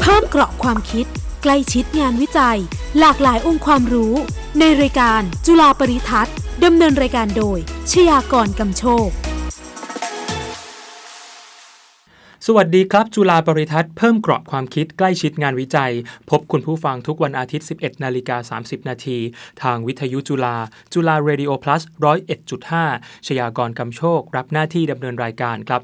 เพิ่มเกราะความคิด ใกล้ชิดงานวิจัย หลากหลายองค์ความรู้ ในรายการจุฬาปริทัศน์ดำเนินรายการโดย ชยากรกำโชค สวัสดีครับ จุฬาปริทัศน์เพิ่มเกราะความคิดใกล้ชิดงานวิจัย พบคุณผู้ฟังทุกวันอาทิตย์ 11 นาฬิกา 30 นาที ทางวิทยุจุฬาจุฬาเรดิโอ plus 101.5 ชยากรกำโชค รับหน้าที่ดำเนินรายการครับ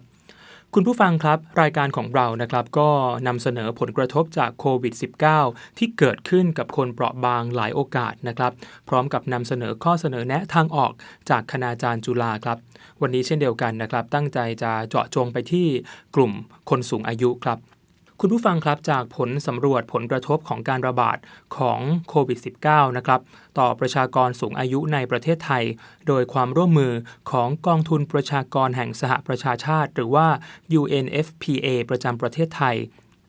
คุณผู้ฟังครับ รายการของเรานะครับก็นำเสนอผลกระทบจากโควิด -19 ที่เกิดขึ้นกับคนเปราะบางหลายโอกาสนะครับ พร้อมกับนำเสนอข้อเสนอแนะทางออกจากคณาจารย์จุฬาครับ วันนี้เช่นเดียวกันนะครับ ตั้งใจจะเจาะจงไปที่กลุ่มคนสูงอายุครับ คุณผู้ฟังครับจากผลสำรวจผลกระทบของการระบาดของโควิด -19 นะครับต่อประชากรสูงอายุในประเทศไทย โดยความร่วมมือของกองทุนประชากรแห่งสหประชาชาติ หรือว่า UNFPA ประจำประเทศไทย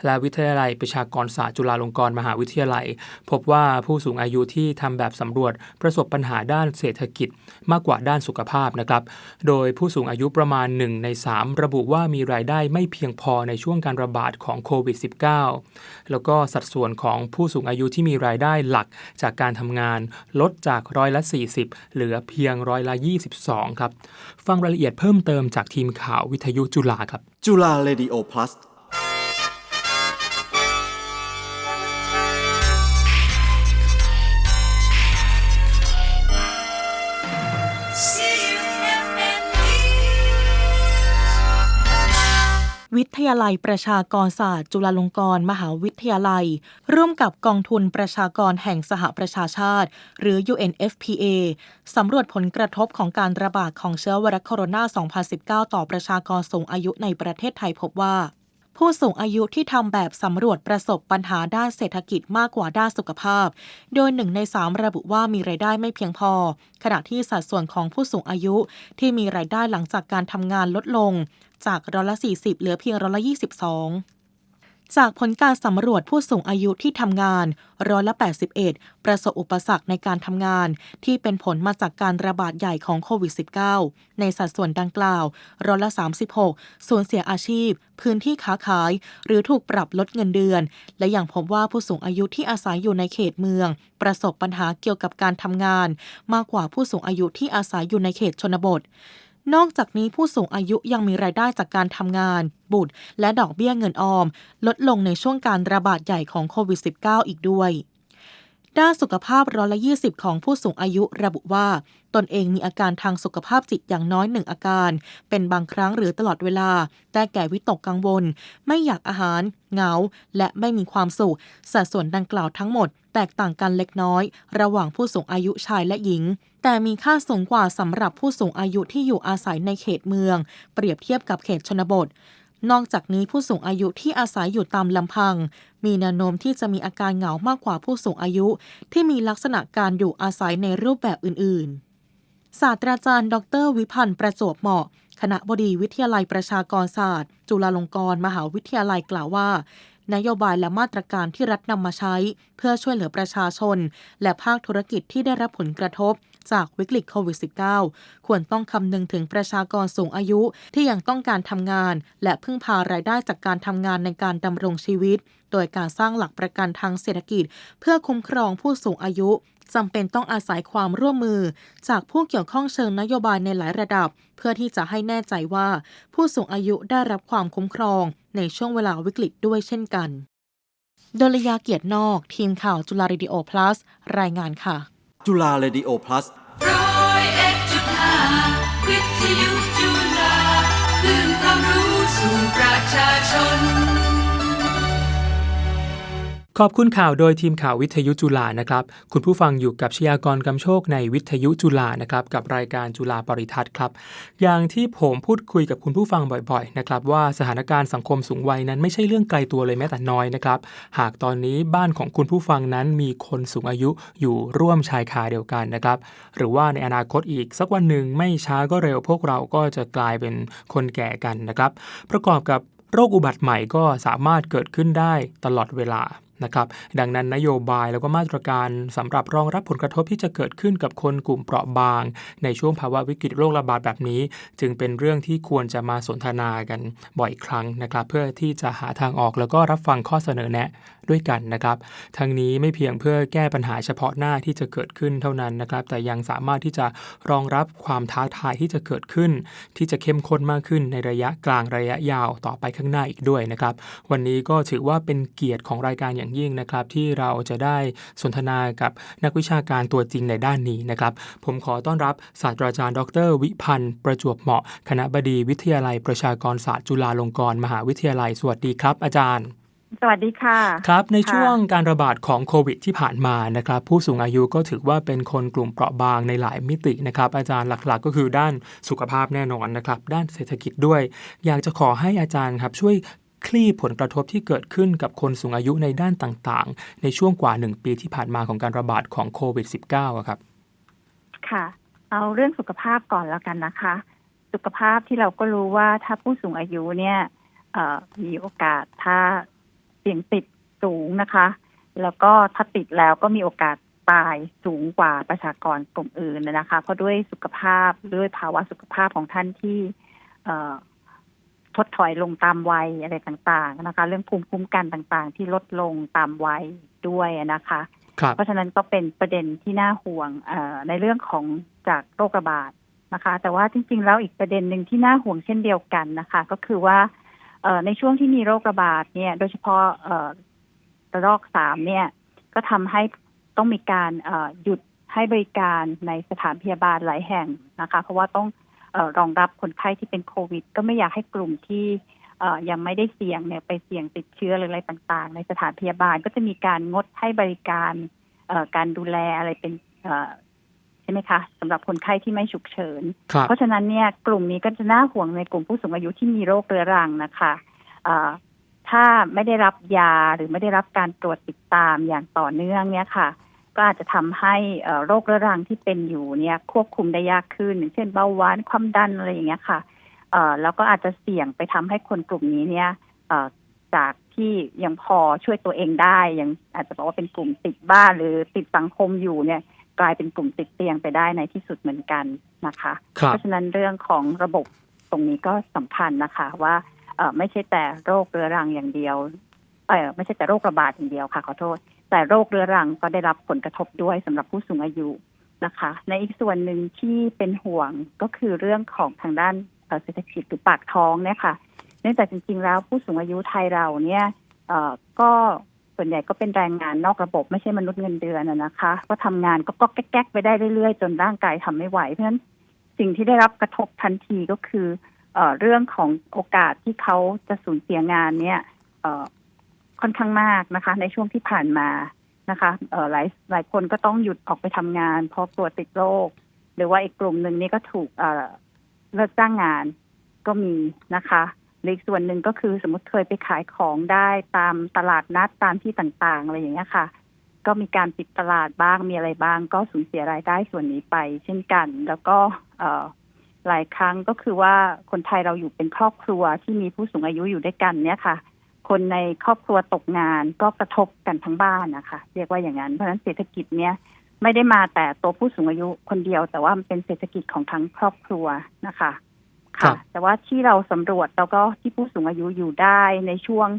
และวิทยาลัยประชากรศาสตร์จุฬาลงกรณ์มหาวิทยาลัย พบว่าผู้สูงอายุที่ทำแบบสำรวจประสบปัญหาด้านเศรษฐกิจมากกว่าด้านสุขภาพนะครับ โดยผู้สูงอายุประมาณ 1 ใน 3 ระบุว่ามีรายได้ไม่เพียงพอในช่วงการระบาดของโควิด -19 แล้วก็สัดส่วนของผู้สูงอายุที่มีรายได้หลักจากการทำงานลดจากร้อยละ 40 เหลือเพียงร้อยละ 22 ครับ ฟังรายละเอียดเพิ่มเติมจากทีมข่าววิทยุจุฬาครับ จุฬาเรดิโอ plus วิทยาลัยประชากรศาสตร์จุฬาลงกรณ์มหาวิทยาลัย ร่วมกับกองทุนประชากรแห่งสหประชาชาติ หรือ UNFPA สำรวจผลกระทบของการระบาดของเชื้อไวรัสโคโรนา 2019 ต่อประชากรสูงอายุในประเทศไทยพบว่า ผู้สูงอายุที่ทำแบบสำรวจประสบปัญหาด้านเศรษฐกิจมากกว่าด้านสุขภาพ โดยหนึ่งในสามระบุว่ามีรายได้ไม่เพียงพอ ขณะที่สัดส่วนของผู้สูงอายุที่มีรายได้หลังจากการทำงานลดลง จากร้อยละ40 เหลือเพียงร้อยละ22 จากผลการสำรวจผู้สูงอายุที่ทำงานร้อยละ 81 ประสบอุปสรรคในการทำงาน ที่เป็นผลมาจากการระบาดใหญ่ของโควิด -19 ในสัดส่วนดังกล่าวร้อยละ 36 สูญเสียอาชีพ พื้นที่ค้าขาย หรือถูกปรับลดเงินเดือน และอยังพบว่าผู้สูงอายุที่อาศัยอยู่ในเขตเมือง ประสบปัญหาเกี่ยวกับการทำงาน มากกว่าผู้สูงอายุที่อาศัยอยู่ในเขตชนบท นอกจากนี้ผู้สูงอายุยังมีรายได้จากการทำงาน บุตร และดอกเบี้ยเงินออม ลดลงในช่วงการระบาดใหญ่ของโควิด -19 อีกด้วย ด้านสุขภาพร้อยละ20ของผู้สูงอายุระบุว่า ตนเองมีอาการทางสุขภาพจิตอย่างน้อยหนึ่งอาการ เป็นบางครั้งหรือตลอดเวลา แต่แก่วิตกกังวล ไม่อยากอาหาร เหงา และไม่มีความสุข สัดส่วนดังกล่าวทั้งหมด แตกต่างกันเล็กน้อย ระหว่างผู้สูงอายุชายและหญิง แต่มีค่าสูงกว่าสำหรับผู้สูงอายุที่อยู่อาศัยในเขตเมือง เปรียบเทียบกับเขตชนบท นอกจากนี้ผู้สูงอายุที่อาศัยอยู่ตามลำพัง มีแนวโน้มที่จะมีอาการเหงามากกว่าผู้สูงอายุ ที่มีลักษณะการอยู่อาศัยในรูปแบบอื่น ๆ ศาสตราจารย์ ดร วิพันธ์ประจวบเหมาะ คณะบดีวิทยาลัยประชากรศาสตร์ จุฬาลงกรณ์มหาวิทยาลัยกล่าวว่า นโยบายและมาตรการที่รัฐนำมาใช้ เพื่อช่วยเหลือประชาชน และภาคธุรกิจที่ได้รับผลกระทบจากวิกฤตโควิด -19 ควรต้องคำนึงถึงประชากรสูงอายุที่ยังต้องการทำงาน และพึ่งพารายได้จากการทำงานในการดำรงชีวิต โดยการสร้างหลักประกันทางเศรษฐกิจ เพื่อคุ้มครองผู้สูงอายุจำเป็นต้องอาศัยความร่วมมือ จากผู้เกี่ยวข้องเชิงนโยบายในหลายระดับ เพื่อที่จะให้แน่ใจว่า ผู้สูงอายุได้รับความคุ้มครอง ในช่วงเวลาวิกฤตด้วยเช่นกันดลยาเกียรตินอก ทีมข่าวจุฬาเรดิโอ plus รายงานค่ะ จุฬาเรดิโอ plus ร้อยเอ็ดจุดห้าวิทยุจุฬาคลื่นความรู้สู่ประชาชน ขอบคุณข่าวโดยทีมข่าววิทยุจุฬานะครับ คุณผู้ฟังอยู่กับชยากรกำโชคในวิทยุจุฬานะครับ กับรายการจุฬาปริทัศน์ครับ อย่างที่ผมพูดคุยกับคุณผู้ฟังบ่อยๆนะครับว่าสถานการณ์สังคมสูงวัยนั้นไม่ใช่เรื่องไกลตัวเลยแม้แต่น้อยนะครับ หากตอนนี้บ้านของคุณผู้ฟังนั้นมีคนสูงอายุอยู่ร่วมชายคาเดียวกันนะครับ หรือว่าในอนาคตอีกสักวันหนึ่งไม่ช้าก็เร็วพวกเราก็จะกลายเป็นคนแก่กันนะครับ ประกอบกับโรคอุบัติใหม่ก็สามารถเกิดขึ้นได้ตลอดเวลา นะครับดังนั้นนโยบายแล้วก็มาตรการสำหรับรองรับผลกระทบที่จะเกิดขึ้นกับคนกลุ่มเปราะบาง ในช่วงภาวะวิกฤตโรคระบาดแบบนี้ จึงเป็นเรื่องที่ควรจะมาสนทนากันบ่อยครั้งนะครับ เพื่อที่จะหาทางออกแล้วก็รับฟังข้อเสนอแนะด้วยกันนะครับทั้งนี้ไม่เพียงเพื่อแก้ปัญหาเฉพาะหน้าที่จะเกิดขึ้นเท่านั้นนะครับ แต่ยังสามารถที่จะรองรับความท้าทายที่จะเกิดขึ้น ที่จะเข้มข้นมากขึ้นในระยะกลางระยะยาวต่อไปข้างหน้าอีกด้วยนะครับ วันนี้ก็ถือว่าเป็นเกียรติของรายการอย่างยิ่งนะครับที่เราจะได้สนทนากับนักวิชาการตัวจริงในด้านนี้นะครับ ผมขอต้อนรับศาสตราจารย์ ดร วิพันธ์ ประจวบเหมาะ คณะบดีวิทยาลัยประชากรศาสตร์จุฬาลงกรณ์มหาวิทยาลัย สวัสดีครับ อาจารย์สวัสดีค่ะ ครับ ในค่ะช่วงการระบาดของโควิดที่ผ่านมานะครับ ผู้สูงอายุก็ถือว่าเป็นคนกลุ่มเปราะบางในหลายมิตินะครับ อาจารย์หลักๆ ก็คือด้านสุขภาพแน่นอนนะครับ ด้านเศรษฐกิจด้วย อยากจะขอให้อาจารย์ครับช่วย คลี่ผลกระทบที่เกิดขึ้นกับคนสูงอายุในด้านต่างๆ ในช่วงกว่า 1 ปีที่ผ่านมาของการระบาดของโควิด -19 ครับ ค่ะ เอาเรื่องสุขภาพก่อนแล้วกันนะคะ สุขภาพที่เราก็รู้ว่าถ้าผู้สูงอายุเนี่ยมีโอกาสถ้าเสี่ยงติดสูงนะคะ แล้วก็ถ้าติดแล้วก็มีโอกาสตายสูงกว่าประชากรกลุ่มอื่นนะคะ เพราะด้วยสุขภาพด้วยภาวะสุขภาพของท่านที่ เอ่อทดถอยลงตามวัยอะไรต่างๆนะคะ เรื่องภูมิคุ้มกันต่างๆ ที่ลดลงตามวัยด้วยนะคะครับเพราะฉะนั้นก็เป็นประเด็นที่น่าห่วงเออในเรื่องของจากโรคระบาดนะคะ แต่ว่าจริง ๆ แล้วอีกประเด็นหนึ่งที่น่าห่วงเช่นเดียวกันนะคะ ก็คือว่าเอ่อในช่วงที่มีโรคระบาดเนี่ย โดยเฉพาะเอ่อระลอกสามเนี่ย ก็ทำให้ต้องมีการเอ่อหยุดให้บริการในสถานพยาบาลหลายแห่งนะคะ เพราะว่าต้องเออ รองรับคนไข้ที่เป็นโควิด ก็ไม่อยากให้กลุ่มที่เอ่อยังไม่ได้เสี่ยงเนี่ยไปเสี่ยงติดเชื้อหรืออะไรต่างๆ ในสถานพยาบาลก็จะมีการงดให้บริการเอ่อการดูแลอะไรเป็นเอ่อใช่ไหมคะสำหรับคนไข้ที่ไม่ฉุกเฉินครับเพราะฉะนั้นเนี่ยกลุ่มนี้ก็จะน่าห่วงในกลุ่มผู้สูงอายุที่มีโรคเรื้อรังนะคะเอ่อถ้าไม่ได้รับยาหรือไม่ได้รับการตรวจติดตามอย่างต่อเนื่องเนี่ยค่ะ ก็อาจจะทำให้เอ่อโรคเรื้อรังที่เป็นอยู่เนี่ยควบคุมได้ยากขึ้นอย่างเช่นเบาหวานความดันอะไรอย่างเงี้ยค่ะเอ่อแล้วก็อาจจะเสี่ยงไปทำให้คนกลุ่มนี้เนี่ยเอ่อจากที่ยังพอช่วยตัวเองได้ยังอาจจะบอกว่าเป็นกลุ่มติดบ้านหรือติดสังคมอยู่เนี่ยกลายเป็นกลุ่มติดเตียงไปได้ในที่สุดเหมือนกันนะคะครับเพราะฉะนั้นเรื่องของระบบตรงนี้ก็สำคัญนะคะว่าเออไม่ใช่แต่โรคเรื้อรังอย่างเดียวเออไม่ใช่แต่โรคระบาดอย่างเดียวค่ะขอโทษ แต่โรคเรื้อรังก็ได้รับผลกระทบด้วยสำหรับผู้สูงอายุนะคะ ในอีกส่วนหนึ่งที่เป็นห่วงก็คือเรื่องของทางด้านเศรษฐกิจหรือปากท้องเนี่ยค่ะ เนื่องจากจริง ๆ แล้วผู้สูงอายุไทยเราเนี่ยก็ส่วนใหญ่ก็เป็นแรงงานนอกระบบไม่ใช่มนุษย์เงินเดือนนะคะ ก็ทำงานก็ก็แก๊กไปได้เรื่อยๆ จนร่างกายทำไม่ไหว เพราะฉะนั้นสิ่งที่ได้รับกระทบทันทีก็คือเอเรื่องของโอกาสที่เขาจะสูญเสียงานเนี่ย ค่อนข้างมากนะคะ ในช่วงที่ผ่านมานะคะเหลายหลายคนก็ต้องหยุดออกไปทำงานเพราะกลัวติดโรคหรือว่าอีกกลุ่มหนึ่งนี่ก็ถูกเลิกจ้างงานก็มีนะคะหรืออีกส่วนหนึ่งก็คือสมมติเคยไปขายของได้ตามตลาดนัดตามที่ต่างๆอะไรอย่างเงี้ยค่ะ ก็มีการปิดตลาดบ้างมีอะไรบ้าง ก็สูญเสียรายได้ส่วนนี้ไป เช่นกัน แล้วก็หลายครั้งก็คือว่าคนไทยเราอยู่เป็นครอบครัวที่มีผู้สูงอายุอยู่ด้วยกันเนี่ยค่ะ คนในครอบครัวตกงานก็กระทบกันทั้งบ้านนะคะเรียกว่าอย่างนั้น เพราะฉะนั้นเศรษฐกิจเนี่ยไม่ได้มาแต่ตัวผู้สูงอายุคนเดียว แต่ว่ามันเป็นเศรษฐกิจของทั้งครอบครัวนะคะครัค่ะบแต่ว่าที่เราสำรวจแล้วก็ที่ผู้สูงอายุอยู่ได้ในช่วง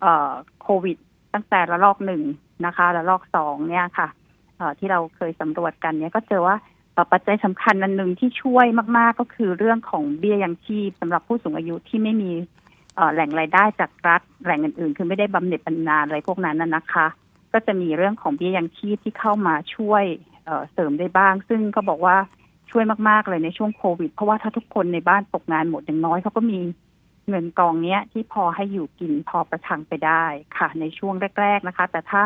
เอ่อโควิด ตั้งแต่ระลอกหนึ่งนะคะระลอกสองเนี่ยค่ะเอ่อที่เราเคยสำรวจกันเนี่ยก็เจอว่าเอ่อปัจจัยสำคัญอันหนึ่งที่ช่วยมาก ๆ ก็คือเรื่องของเบี้ยยังชีพสำหรับผู้สูงอายุที่ไม่มีเอ่อ แหล่งรายได้จากรัฐแหล่งอื่นๆ คือไม่ได้บำเหน็จบำนาญอะไรพวกนั้นน่ะนะคะ ก็จะมีเรื่องของเบี้ยยังชีพที่เข้ามาช่วยเสริมได้บ้าง ซึ่งเขาบอกว่าช่วยมากๆเลยในช่วงโควิด เพราะว่าถ้าทุกคนในบ้านตกงานหมดอย่างน้อยเขาก็มีเงินกองเนี้ยที่พอให้อยู่กินพอประทังไปได้ค่ะ ในช่วงแรก ๆนะคะ แต่ถ้า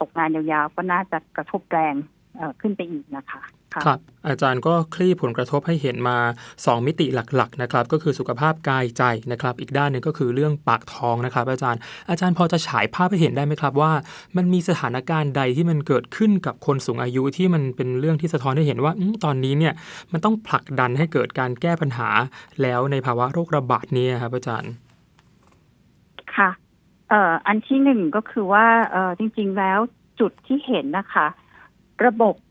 ตกงานยาวๆก็น่าจะกระทบแรงขึ้นไปอีกนะคะ ค่ะครับอาจารย์ก็คลี่ผลกระทบให้เห็นมา 2 มิติหลักๆนะครับก็คือสุขภาพกายใจนะครับ อีกด้านหนึ่งก็คือเรื่องปากท้องนะครับ อาจารย์อาจารย์พอจะฉายภาพให้เห็นได้ไหมครับว่า มันมีสถานการณ์ใดที่มันเกิดขึ้นกับคนสูงอายุที่มันเป็นเรื่องที่สะท้อนให้เห็นว่าอมตอนนี้เนี่ยมันต้องผลักดันให้เกิดการแก้ปัญหาแล้วในภาวะโรคระบาดนี้ครับอาจารย์ค่ะเอ่ออันที่หนึ่งก็คือว่าเอ่อจริง ๆ แล้วจุดที่เห็นนะคะ ระบบเอ่อ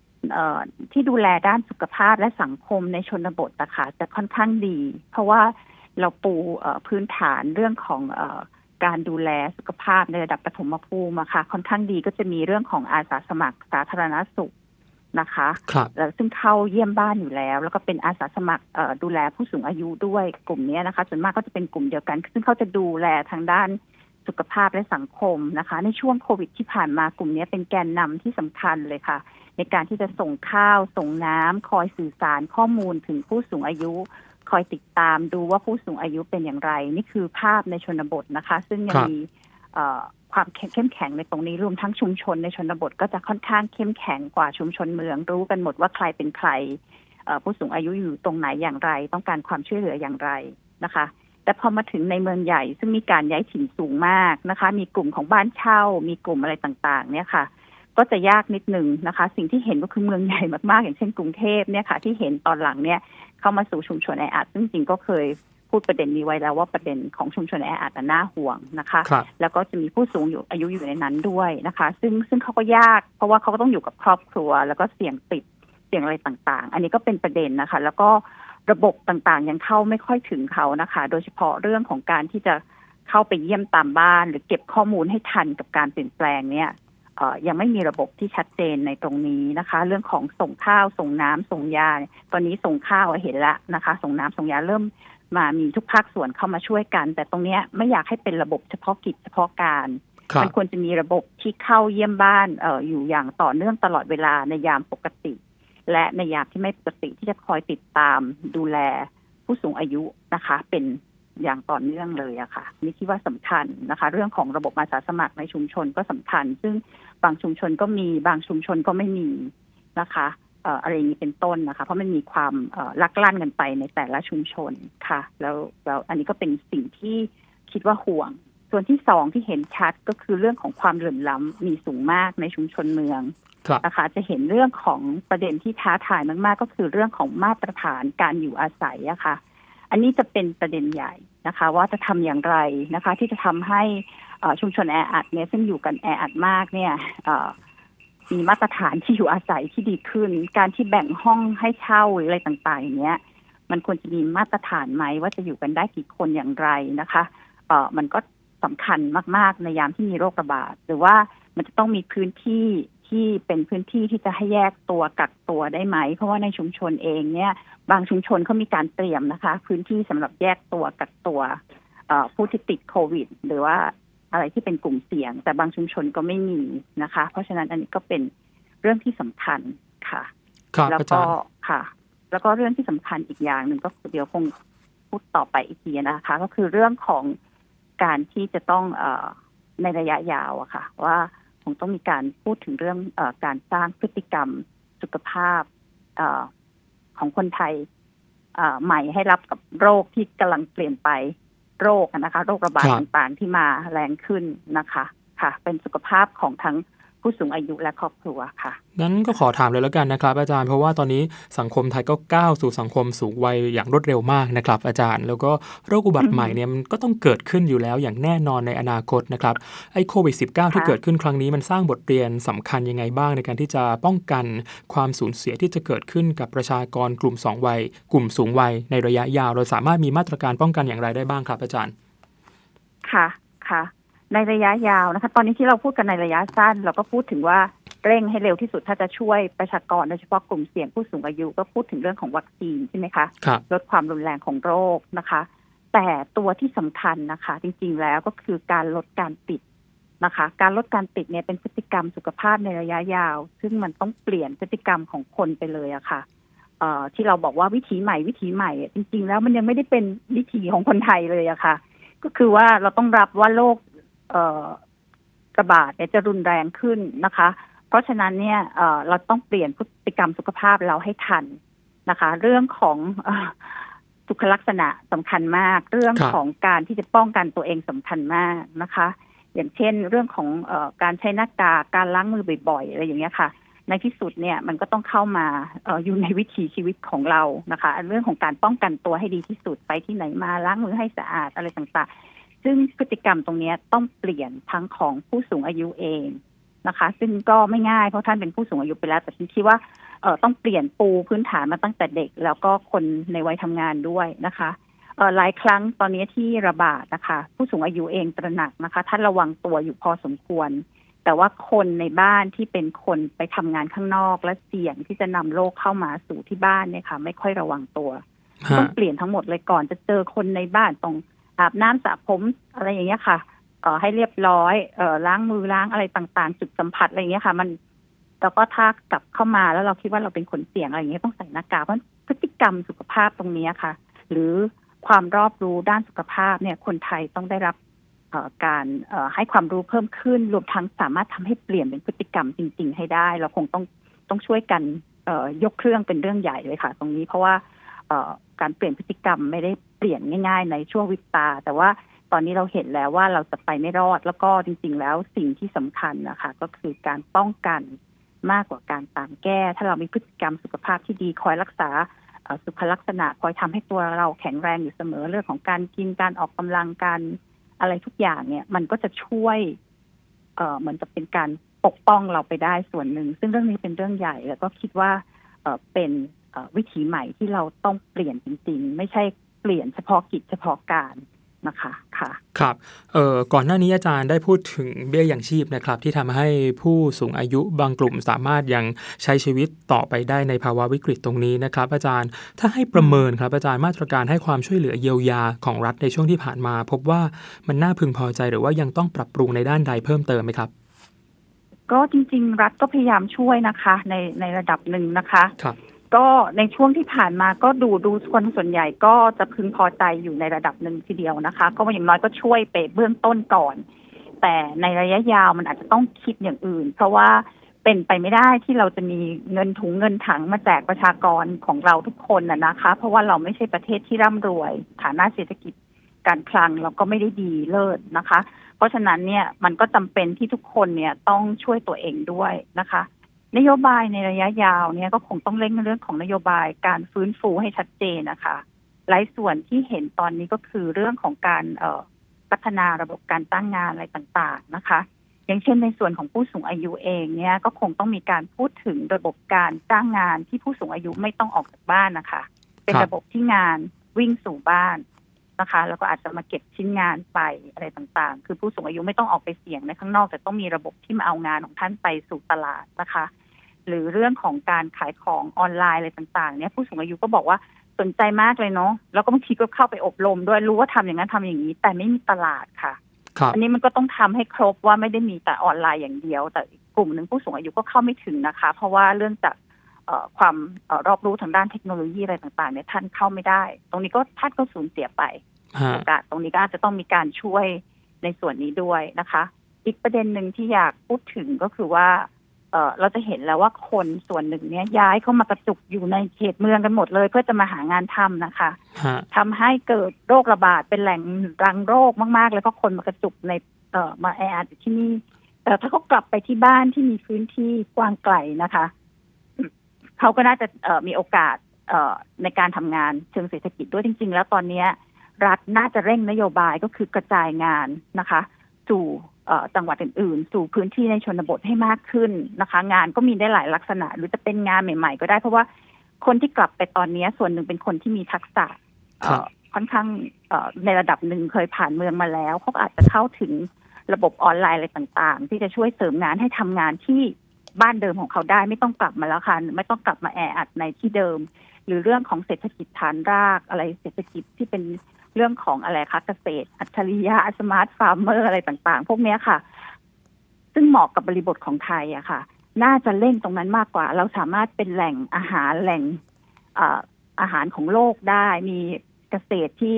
ที่ดูแลด้านสุขภาพและสังคมในชนบทนะคะจะค่อนข้างดี เพราะว่าเราปูเอ่อพื้นฐานเรื่องของเอ่อการดูแลสุขภาพในระดับปฐมภูมิอะค่ะค่อนข้างดีก็จะมีเรื่องของอาสาสมัครสาธารณสุขนะคะครับแล้วซึ่งเข้าเยี่ยมบ้านอยู่แล้ว แล้วก็เป็นอาสาสมัครเอ่อดูแลผู้สูงอายุด้วยกลุ่มเนี้ยนะคะส่วนมากก็จะเป็นกลุ่มเดียวกัน ซึ่งเขาจะดูแลทางด้านสุขภาพและสังคมนะคะ ในช่วงโควิดที่ผ่านมากลุ่มเนี้ยเป็นแกนนำที่สำคัญเลยค่ะ ในการที่จะส่งข้าวส่งน้ำคอยสื่อสารข้อมูลถึงผู้สูงอายุ คอยติดตามดูว่าผู้สูงอายุเป็นอย่างไร นี่คือภาพในชนบทนะคะ ซึ่งยัคงรับมีเอ่อความเข้มแข็งในตรงนี้รวมทั้งชุมชนในชนบทก็จะค่อนข้างเข้มแข็งกว่าชุมชนเมือง รู้กันหมดว่าใครเป็นใครเอ่อผู้สูงอายุอยู่ตรงไหนอย่างไร ต้องการความช่วยเหลืออย่างไรนะคะ แต่พอมาถึงในเมืองใหญ่ ซึ่งมีการย้ายถิ่นสูงมากนะคะ มีกลุ่มของบ้านเช่า มีกลุ่มอะไรต่างๆ เนี่ยค่ะ ก็จะยากนิดนึงนะคะ สิ่งที่เห็นก็คือเมืองใหญ่มากๆ อย่างเช่นกรุงเทพเนี่ยค่ะ ที่เห็นตอนหลังเนี่ยเข้ามาสู่ชุมชนแออัดซึ่งจริงๆก็เคยพูดประเด็นนี้ไว้แล้วว่าประเด็นของชุมชนแออัดน่ะน่าห่วงนะคะครับแล้วก็จะมีผู้สูงอยู่อายุอยู่ในนั้นด้วยนะคะ ซึ่งซึ่งเขาก็ยากเพราะว่าเขาก็ต้องอยู่กับครอบครัว แล้วก็เสี่ยงติดเสี่ยงอะไรต่างๆ อันนี้ก็เป็นประเด็นนะคะ แล้วก็ระบบต่างๆ ยังเข้าไม่ค่อยถึงเขานะคะ โดยเฉพาะเรื่องของการที่จะเข้าไปเยี่ยมตามบ้าน หรือเก็บข้อมูลให้ทันกับการเปลี่ยนแปลงเนี่ยเอ่อ ยังไม่มีระบบที่ชัดเจนในตรงนี้นะคะ เรื่องของส่งข้าวส่งน้ำส่งยาเนี่ยตอนนี้ส่งข้าวเห็นแล้วนะคะ ส่งน้ำส่งยาเริ่มมามีทุกภาคส่วนเข้ามาช่วยกัน แต่ตรงเนี้ยไม่อยากให้เป็นระบบเฉพาะกิจเฉพาะการครับมันควรจะมีระบบที่เข้าเยี่ยมบ้านเอออยู่อย่างต่อเนื่องตลอดเวลาในยามปกติ และในยามที่ไม่ปกติที่จะคอยติดตามดูแลผู้สูงอายุนะคะ เป็น อย่างต่อเนื่องเลยอะค่ะนี่คิดว่าสำคัญนะคะ เรื่องของระบบอาสาสมัครในชุมชนก็สำคัญ ซึ่งบางชุมชนก็มีบางชุมชนก็ไม่มีนะคะเอ่ออะไรอย่างนี้เป็นต้นนะคะ เพราะมันมีความเอ่อลักลั่นกันไปในแต่ละชุมชนค่ะ แล้วแล้วอันนี้ก็เป็นสิ่งที่คิดว่าห่วง ส่วนที่สองที่เห็นชัดก็คือเรื่องของความเหลื่อมล้ำมีสูงมากในชุมชนเมืองครับนะคะจะเห็นเรื่องของประเด็นที่ท้าทายมากๆ ก็คือเรื่องของมาตรฐานการอยู่อาศัยอะค่ะ อันนี้จะเป็นประเด็นใหญ่นะคะ ว่าจะทำอย่างไรนะคะ ที่จะทำให้ชุมชนแออัดเนี่ยซึ่งอยู่กันแออัดมากเนี่ยมีมาตรฐานที่อยู่อาศัยที่ดีขึ้น การที่แบ่งห้องให้เช่าหรืออะไรต่างๆอย่างเงี้ย มันควรจะมีมาตรฐานไหมว่าจะอยู่กันได้กี่คนอย่างไรนะคะเออมันก็สำคัญมาก ๆ ในยามที่มีโรคระบาด หรือว่ามันจะต้องมีพื้นที่ ที่เป็นพื้นที่ที่จะให้แยกตัวกักตัวได้ไหม เพราะว่าในชุมชนเองเนี่ย บางชุมชนเขามีการเตรียมนะคะ พื้นที่สำหรับแยกตัวกักตัวเอ่อผู้ที่ติดโควิด หรือว่าอะไรที่เป็นกลุ่มเสี่ยง แต่บางชุมชนก็ไม่มีนะคะ เพราะฉะนั้นอันนี้ก็เป็นเรื่องที่สำคัญค่ะครับแล้วอาก็จารย์ค่ะ แล้วก็เรื่องที่สำคัญอีกอย่างหนึ่งก็เดี๋ยวคงพูดต่อไปอีกทีนะคะ ก็คือเรื่องของการที่จะต้องเออในระยะยาวอะค่ะ ว่าค งต้องมีการพูดถึงเรื่องเออการสร้างพฤติกรรมสุขภาพเออของคนไทยเอ่อใหม่ให้รับกับโรคที่กำลังเปลี่ยนไปโรคอะนะคะ โรคระบาดครับต่างๆที่มาแรงขึ้นนะคะ ค่ะ เป็นสุขภาพของทั้ง ผู้สูงอายุและครอบครัวค่ะ งั้นก็ขอถามเลยแล้วกันนะครับ อาจารย์เพราะว่าตอนนี้สังคมไทยก็ก้าวสู่สังคมสูงวัยอย่างรวดเร็วมากนะครับ อาจารย์ แล้วก็โรคอุบัติใหม่เนี่ยมันก็ต้องเกิดขึ้นอยู่แล้วอย่างแน่นอนในอนาคตนะครับไอ้โควิด -19 ที่ค่ะเกิดขึ้นครั้งนี้มันสร้างบทเรียนสำคัญยังไงบ้างในการที่จะป้องกันความสูญเสียที่จะเกิดขึ้นกับประชากรกลุ่มสองวัย กลุ่มสูงวัยในระยะยาว เราสามารถมีมาตรการป้องกันอย่างไรได้บ้างครับ อาจารย์ ค่ะค่ะ ในระยะยาวนะคะ ตอนนี้ที่เราพูดกันในระยะสั้น เราก็พูดถึงว่าเร่งให้เร็วที่สุดถ้าจะช่วยประชากรโดยเฉพาะกลุ่มเสี่ยงผู้สูงอายุก็พูดถึงเรื่องของวัคซีนใช่ไหมคะครับลดความรุนแรงของโรคนะคะ แต่ตัวที่สำคัญนะคะ จริงๆแล้วก็คือการลดการติดนะคะ การลดการติดเนี่ยเป็นพฤติกรรมสุขภาพในระยะยาว ซึ่งมันต้องเปลี่ยนพฤติกรรมของคนไปเลยอะค่ะเอ่อที่เราบอกว่าวิถีใหม่วิถีใหม่อะจริง ๆ แล้วมันยังไม่ได้เป็นวิถีของคนไทยเลยอะค่ะ ก็คือว่าเราต้องรับว่าโรคเอ่อ ระบาดเนี่ยจะรุนแรงขึ้นนะคะ เพราะฉะนั้นเนี่ยเอ่อเราต้องเปลี่ยนพฤติกรรมสุขภาพเราให้ทันนะคะ เรื่องของเอ่อสุขลักษณะสำคัญมาก เรื่องครับของการที่จะป้องกันตัวเองสำคัญมากนะคะ อย่างเช่น เรื่องของเออการใช้หน้ากากการล้างมือบ่อยๆอะไรอย่างเงี้ยค่ะ ในที่สุดเนี่ยมันก็ต้องเข้ามาเอออยู่ในวิถีชีวิตของเรานะคะ เรื่องของการป้องกันตัวให้ดีที่สุดไปที่ไหนมาล้างมือให้สะอาดอะไรต่างๆ ซึ่งพฤติกรรมตรงเนี้ยต้องเปลี่ยนทั้งของผู้สูงอายุเองนะคะ ซึ่งก็ไม่ง่ายเพราะท่านเป็นผู้สูงอายุไปแล้ว แต่ฉันคิดว่าเออต้องเปลี่ยนปูพื้นฐานมาตั้งแต่เด็ก แล้วก็คนในวัยทำงานด้วยนะคะเออหลายครั้งตอนนี้ที่ระบาดนะคะ ผู้สูงอายุเองตระหนักนะคะ ท่านระวังตัวอยู่พอสมควร แต่ว่าคนในบ้านที่เป็นคนไปทำงานข้างนอก และเสี่ยงที่จะนำโรคเข้ามาสู่ที่บ้านเนี่ยค่ะ ไม่ค่อยระวังตัวฮะต้องเปลี่ยนทั้งหมดเลยก่อนจะเจอคนในบ้านต้อง อาบน้ำสระผมอะไรอย่างเงี้ยค่ะเอ่อให้เรียบร้อยเอ่อล้างมือล้างอะไรต่างๆ จุดสัมผัสอะไรอย่างเงี้ยค่ะ มันแล้วก็ถ้ากลับเข้ามาแล้วเราคิดว่าเราเป็นคนเสี่ยงอะไรอย่างเงี้ยต้องใส่หน้ากากเพราะพฤติกรรมสุขภาพตรงนี้ค่ะ หรือความรอบรู้ด้านสุขภาพเนี่ย คนไทยต้องได้รับการให้ความรู้เพิ่มขึ้นรวมทั้งสามารถทำให้เปลี่ยนเป็นพฤติกรรมจริง ๆ ให้ได้ เราคงต้องต้องช่วยกันยกเครื่องเป็นเรื่องใหญ่เลยค่ะ ตรงนี้เพราะว่า การเปลี่ยนพฤติกรรมไม่ได้เปลี่ยนง่าย ๆ ในช่วงวิตา แต่ว่าตอนนี้เราเห็นแล้วว่าเราจะไปไม่รอด แล้วก็จริง ๆ แล้วสิ่งที่สำคัญนะคะก็คือการป้องกันมากกว่าการตามแก้ ถ้าเรามีพฤติกรรมสุขภาพที่ดีคอยรักษาสุขลักษณะคอยทำให้ตัวเราแข็งแรงอยู่เสมอเรื่องของการกินการออกกำลังการอะไรทุกอย่างเนี่ย มันก็จะช่วย เอ่อเหมือนจะเป็นการปกป้องเราไปได้ส่วนหนึ่ง ซึ่งเรื่องนี้เป็นเรื่องใหญ่แล้วก็คิดว่า เออเป็น วิถีใหม่ที่เราต้องเปลี่ยนจริง ๆ ไม่ใช่เปลี่ยนเฉพาะกิจเฉพาะการนะคะค่ะครับเอ่อก่อนหน้านี้อาจารย์ได้พูดถึงเบี้ยอย่างชีพนะครับ ที่ทำให้ผู้สูงอายุบางกลุ่มสามารถยังใช้ชีวิตต่อไปได้ในภาวะวิกฤตตรงนี้นะครับ อาจารย์ถ้าให้ประเมินครับอาจารย์มาตรการให้ความช่วยเหลือเยียวยาของรัฐในช่วงที่ผ่านมา พบว่ามันน่าพึงพอใจหรือว่ายังต้องปรับปรุงในด้านใดเพิ่มเติมไหมครับ ก็จริง ๆ รัฐก็พยายามช่วยนะคะ ในในระดับหนึ่งนะคะครับ ก็ในช่วงที่ผ่านมาก็ดูดูคนส่วนใหญ่ก็จะพึงพอใจอยู่ในระดับหนึ่งทีเดียวนะคะ ก็อย่างน้อยก็ช่วยไปเบื้องต้นก่อน แต่ในระยะยาวมันอาจจะต้องคิดอย่างอื่น เพราะว่าเป็นไปไม่ได้ที่เราจะมีเงินถุงเงินถังมาแจกประชากรของเราทุกคนนะนะคะ เพราะว่าเราไม่ใช่ประเทศที่ร่ำรวย ฐานะเศรษฐกิจการคลังเราก็ไม่ได้ดีเลิศนะคะ เพราะฉะนั้นเนี่ยมันก็จำเป็นที่ทุกคนเนี่ยต้องช่วยตัวเองด้วยนะคะ นโยบายในระยะยาวเนี่ยก็คงต้องเร่งเรื่องของนโยบายการฟื้นฟูให้ชัดเจนนะคะหลายส่วนที่เห็นตอนนี้ก็คือเรื่องของการเพัฒนาระบบการตั้งงานอะไรต่างๆนะคะ อย่างเช่นในส่วนของผู้สูงอายุเองเนี่ยก็คงต้องมีการพูดถึงระบบการจ้างงานที่ผู้สูงอายุไม่ต้องออกจากบ้านนะคะ เป็นระบบที่งานวิ่งสู่บ้าน นะคะ แล้วก็อาจจะมาเก็บชิ้นงานไปอะไรต่างๆ คือผู้สูงอายุไม่ต้องออกไปเสี่ยงในข้างนอก แต่ต้องมีระบบที่มาเอางานของท่านไปสู่ตลาดนะคะ หรือเรื่องของการขายของออนไลน์อะไรต่างๆ เนี่ยผู้สูงอายุก็บอกว่าสนใจมากเลยเนาะแล้วก็บางทีก็เข้าไปอบรมด้วยรู้ว่าทำอย่างนั้นทำอย่างนี้ แต่ไม่มีตลาดค่ะครับอันนี้มันก็ต้องทำให้ครบว่าไม่ได้มีแต่ออนไลน์อย่างเดียว แต่อีกกลุ่มหนึ่งผู้สูงอายุก็เข้าไม่ถึงนะคะ เพราะว่าเรื่องจากเอ่อความเอ่อรอบรู้ทางด้านเทคโนโลยีอะไรต่างๆเนี่ยท่านเข้าไม่ได้ ตรงนี้ก็ท่านก็สูญเสียไปฮะ โอกาสตรงนี้ก็อาจจะต้องมีการช่วยในส่วนนี้ด้วยนะคะ อีกประเด็นหนึ่งที่อยากพูดถึงก็คือว่าเอ่อเราจะเห็นแล้วว่าคนส่วนหนึ่งเนี้ยย้ายเข้ามากระจุกอยู่ในเขตเมืองกันหมดเลย เพื่อจะมาหางานทำนะคะฮะทำให้เกิดโรคระบาดเป็นแหล่งรังโรคมากๆ แล้วก็คนมากระจุกในเอ่อมาแออัดอยู่ที่นี่แต่ถ้าเขากลับไปที่บ้านที่มีพื้นที่กว้างไกลนะคะเขาก็น่าจะเอ่อมีโอกาสเอ่อในการทำงานเชิงเศรษฐกิจด้วยจริง ๆ แล้วตอนเนี้ย รัฐน่าจะเร่งนโยบายก็คือกระจายงานนะคะ สู่เอ่อจังหวัดอื่นๆ สู่พื้นที่ในชนบทให้มากขึ้นนะคะ งานก็มีได้หลายลักษณะ หรือจะเป็นงานใหม่ ๆ ก็ได้ เพราะว่าคนที่กลับไปตอนนี้ส่วนหนึ่งเป็นคนที่มีทักษะเอ่อค่อนข้างเอ่อในระดับหนึ่งเคยผ่านเมืองมาแล้วเขาก็อาจจะเข้าถึงระบบออนไลน์อะไรต่าง ๆ ที่จะช่วยเสริมงานให้ทำงานที่บ้านเดิมของเขาได้ไม่ต้องกลับมาแล้วค่ะไม่ต้องกลับมาแออัดในที่เดิม หรือเรื่องของเศรษฐกิจฐานรากอะไรเศรษฐกิจที่เป็น เรื่องของอะไรคะเกษตร อัจฉริยะสมาร์ทฟาร์มเมอร์อะไรต่างๆ พวกนี้ค่ะ ซึ่งเหมาะกับบริบทของไทยอะค่ะ น่าจะเล่นตรงนั้นมากกว่า เราสามารถเป็นแหล่งอาหารแหล่งอาหารของโลกได้มีเกษตรที่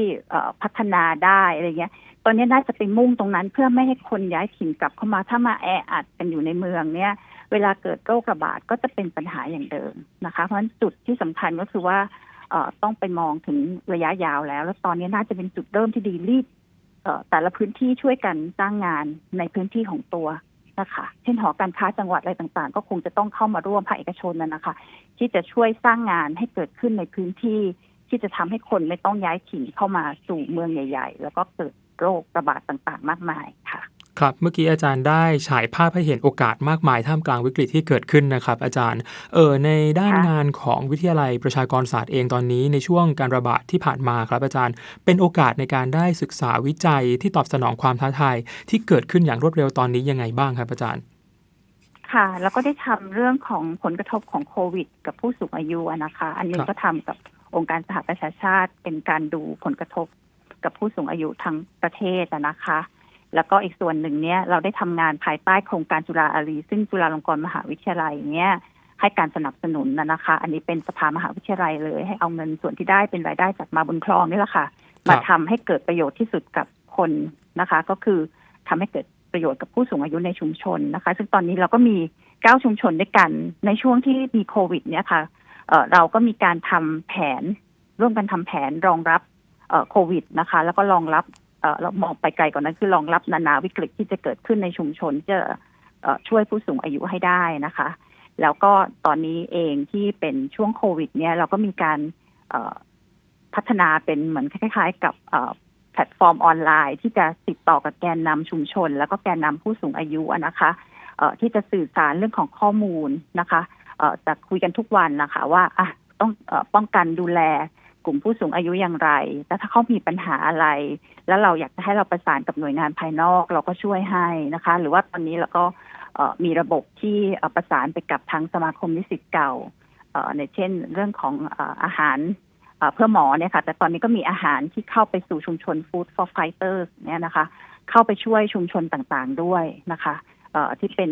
พัฒนาได้อะไรเงี้ย ตอนนี้น่าจะไปมุ่งตรงนั้นเพื่อไม่ให้คนย้ายถิ่นกลับเข้ามาถ้ามาแออัดกันอยู่ในเมืองเนี่ย เวลาเกิดโรคระบาดก็จะเป็นปัญหาอย่างเดิมนะคะ เพราะฉะนั้นจุดที่สำคัญก็คือว่า ต้องไปมองถึงระยะยาวแล้ว แล้วตอนนี้น่าจะเป็นจุดเริ่มที่ดีรีบแต่ละพื้นที่ช่วยกันสร้างงานในพื้นที่ของตัวนะคะ เช่นหอการค้าจังหวัดอะไรต่างๆ ก็คงจะต้องเข้ามาร่วมภาคเอกชนน่ะคะ ที่จะช่วยสร้างงานให้เกิดขึ้นในพื้นที่ที่จะทำให้คนไม่ต้องย้ายถิ่นเข้ามาสู่เมืองใหญ่ ๆ แล้วก็เกิดโรคระบาดต่างๆ มากมายค่ะ ครับเมื่อกี้อาจารย์ได้ฉายภาพให้เห็นโอกาสมากมายท่ามกลางวิกฤตที่เกิดขึ้นนะครับ อาจารย์เออในด้านค่ะงานของวิทยาลัยประชากรศาสตร์เองตอนนี้ในช่วงการระบาดที่ผ่านมาครับอาจารย์ เป็นโอกาสในการได้ศึกษาวิจัยที่ตอบสนองความท้าทายที่เกิดขึ้นอย่างรวดเร็วตอนนี้ยังไงบ้างครับอาจารย์ค่ะแล้วก็ได้ทำเรื่องของผลกระทบของโควิด กับผู้สูงอายุอะนะคะ อันหนึคงรับก็ทำกับองค์การสหประชาชาติเป็นการดูผลกระทบกับผู้สูงอายุทั้งประเทศอะนะคะ แล้วก็อีกส่วนหนึ่งเนี้ยเราได้ทำงานภายใต้โครงการจุฬาอารีซึ่งจุฬาลงกรณ์มหาวิทยาลัยเนี้ยให้การสนับสนุนนะนะคะ อันนี้เป็นสภามหาวิทยาลัยเลย ให้เอาเงินส่วนที่ได้เป็นรายได้จากมาบุญคลองนี่แหละค่ะ มาทำให้เกิดประโยชน์ที่สุดกับคนนะคะ ก็คือทำให้เกิดประโยชน์กับผู้สูงอายุในชุมชนนะคะ ซึ่งตอนนี้เราก็มีเก้าชุมชนด้วยกันในช่วงที่มีโควิด เนี่ยค่ะเอ่อเราก็มีการทำแผนร่วมกันทำแผนรองรับเอ่อโควิดนะคะ แล้วก็รองรับ เรามองไปไกลกว่อนนั้นคือรองรับนานาวิกฤตที่จะเกิดขึ้นในชุมชนจะช่วยผู้สูงอายุให้ได้นะคะ แล้วก็ตอนนี้เองที่เป็นช่วงโควิด เนี่ยเราก็มีการพัฒนาเป็นเหมือนคล้าย ๆ กับแพลตฟอร์มออนไลน์ ที่จะติดต่อกับแกนนำชุมชน แล้วก็แกนนำผู้สูงอายุนะคะที่จะสื่อสารเรื่องของข้อมูลนะคะจะคุยกันทุกวันนะคะว่าต้องป้องกันดูแล กลุ่มผู้สูงอายุอย่างไรแล้วถ้าเขามีปัญหาอะไร แล้วเราอยากจะให้เราประสานกับหน่วยงานภายนอก เราก็ช่วยให้นะคะ หรือว่าตอนนี้เราก็มีระบบที่ประสานไปกับทางสมาคมนิสิตเก่าในเช่นเรื่องของอาหารเพื่อหมอเนี่ยค่ะ แต่ตอนนี้ก็มีอาหารที่เข้าไปสู่ชุมชน Food for Fighters เนี่ยนะคะ เข้าไปช่วยชุมชนต่างๆด้วยนะคะ ที่เป็น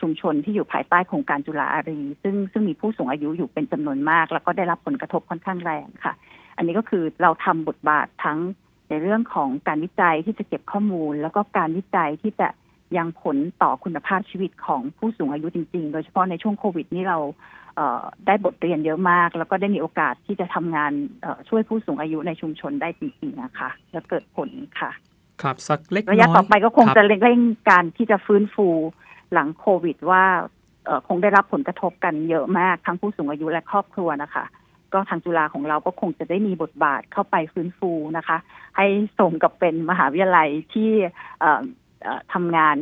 ชุมชนที่อยู่ภายใต้โครงการจุฬาอารี ซึ่งซึ่งมีผู้สูงอายุอยู่เป็นจำนวนมาก แล้วก็ได้รับผลกระทบค่อนข้างแรงค่ะ อันนี้ก็คือเราทำบทบาททั้งในเรื่องของการวิจัยที่จะเก็บข้อมูล แล้วก็การวิจัยที่จะยังผลต่อคุณภาพชีวิตของผู้สูงอายุจริง ๆ โดยเฉพาะในช่วงโควิดนี้เราได้บทเรียนเยอะมาก แล้วก็ได้มีโอกาสที่จะทำงานช่วยผู้สูงอายุในชุมชนได้จริงๆนะคะ และเกิดผลค่ะ ครับสักเล็กน้อยระยะต่อไปก็คงรับจะเร่งการที่จะฟื้นฟูหลังโควิดว่าเอ่อคงได้รับผลกระทบกันเยอะมากทั้งผู้สูงอายุและครอบครัวนะคะ ก็ทางจุฬาของเราก็คงจะได้มีบทบาทเข้าไปฟื้นฟูนะคะ ให้สมกับเป็นมหาวิทยาลัยที่เอ่อเอ่อ ทำงาน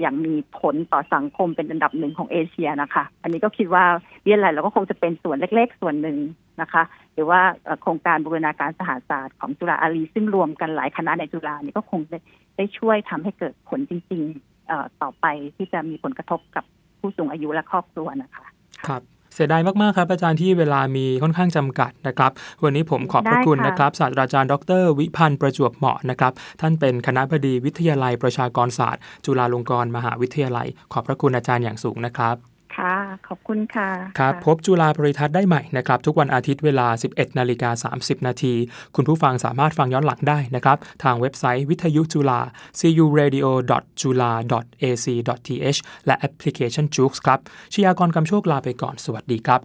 อย่างมีผลต่อสังคมเป็นอันดับหนึ่งของเอเชียนะคะ อันนี้ก็คิดว่าวิทยาลัยเราก็คงจะเป็นส่วนเล็ก ๆ ส่วนหนึ่งนะคะ หรือว่าโครงการบูรณาการสหศาสตร์ของจุฬาอารีซึ่งรวมกันหลายคณะในจุฬานี่ก็คงได้ได้ช่วยทำให้เกิดผลจริง ๆ ต่อไปที่จะมีผลกระทบกับผู้สูงอายุและครอบครัวนะคะ ครับ เสียดายมากๆครับอาจารย์ที่เวลามีค่อนข้างจำกัดนะครับ วันนี้ผมขอบพระคุณได้ค่ะนะครับศาสตราจารย์ดร วิพันธ์ประจวบเหมาะนะครับท่านเป็นคณะบดีวิทยาลัยประชากรศาสตร์ จุฬาลงกรณ์มหาวิทยาลัย ขอบพระคุณอาจารย์อย่างสูงนะครับ ค่ะ ขอบคุณค่ะ ครับะพบจุฬาบริทัศน์ได้ใหม่นะครับ ทุกวันอาทิตย์เวลา 11 นาฬิกา 30 นาที คุณผู้ฟังสามารถฟังย้อนหลังได้นะครับ ทางเว็บไซต์วิทยุจุฬา curadio.jula.ac.th และแอปพลิเคชันจูกครับชยากรกำโชคลาไปก่อนสวัสดีครับ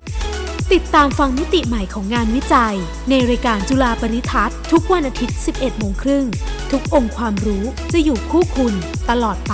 ติดตามฟังมิติใหม่ของงานวิจัย ในรายการจุฬาปริทัศน์ทุกวันอาทิตย์ 11 โมงครึ่ง ทุกองค์ความรู้จะอยู่คู่คุณตลอดไป